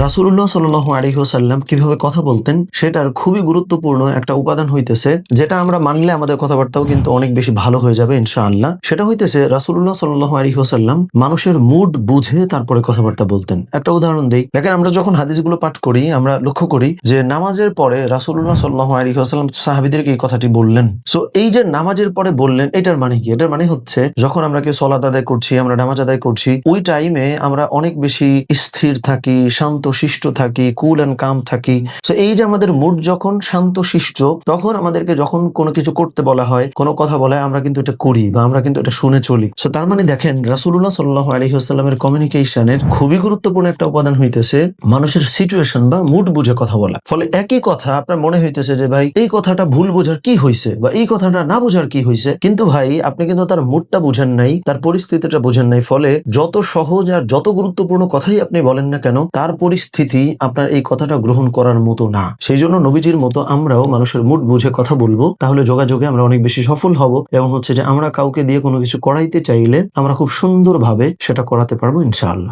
রাসুল্লাহ সাল আলী সাল্লাম কীভাবে কথা বলতেন, সেটার খুবই গুরুত্বপূর্ণ একটা উপাদান হইতেছে, যেটা আমরা মানলে আমাদের কথাবার্তাও কিন্তু অনেক বেশি ভালো হয়ে যাবে, ইনশাআল্লাহ। সেটা হইতেছে রাসুল্লাহ সাল আলী সাল্লাম মানুষের মুড বুঝে তারপরে কথাবার্তা বলতেন। একটা উদাহরণ দেই, দেখেন আমরা যখন হাদিসগুলো পাঠ করি, আমরা লক্ষ্য করি যে নামাজের পরে রাসুল্লাহ সাল্লাহ আলী সাল্লাম সাহাবিদেরকে এই কথাটি বললেন। সো এই যে নামাজের পরে বললেন, এটার মানে কি? এটার মানে হচ্ছে, যখন আমরা কেউ সলাদ আদায় করছি, আমরা নামাজ আদায় করছি, ওই টাইমে আমরা অনেক বেশি স্থির থাকি, শান্ত শিষ্ট থাকি কুল অ্যান্ড কাম থাকি। সো এই যে আমাদের মুড যখন শান্ত শিষ্ট তখন আমাদেরকে যখন কোনো কিছু করতে বলা হয়, কোনো কথা বলা হয় আমরা কিন্তু এটা করি বা আমরা কিন্তু এটা শুনে চলি। সো তার মানে দেখেন রাসুল্লাহ সাল্লাহ আলহিহাস্লামের কমিউনিকেশনের খুবই গুরুত্বপূর্ণ একটা উপাদান হইতেছে মানুষের সিচুয়েশন বা মুড বুঝে কথা বলা। ফলে একই কথা আপনার মনে হইতেছে যে, ভাই, এই কথাটা ভুল বোঝার কি হয়েছে বা এই কথাটা না বোঝার কি হয়েছে কিন্তু ভাই, আপনি কিন্তু তার মুডটা বুঝেন নাই, তার পরিস্থিতিটা বুঝেন নাই। ফলে যত সহজ আর যত গুরুত্বপূর্ণ কথাই আপনি বলেন না কেন, তার পরিস্থিতি আপনার এই কথাটা গ্রহণ করার মতো না। সেই জন্য নবীজির মতো আমরাও মানুষের মুড বুঝে কথা বলব, তাহলে যোগাযোগে আমরা অনেক বেশি সফল হব এবং হচ্ছে যে আমরা কাউকে দিয়ে কোনো কিছু করাইতে চাইলে আমরা খুব সুন্দরভাবে সেটা করাতে পারব ইনশাআল্লাহ।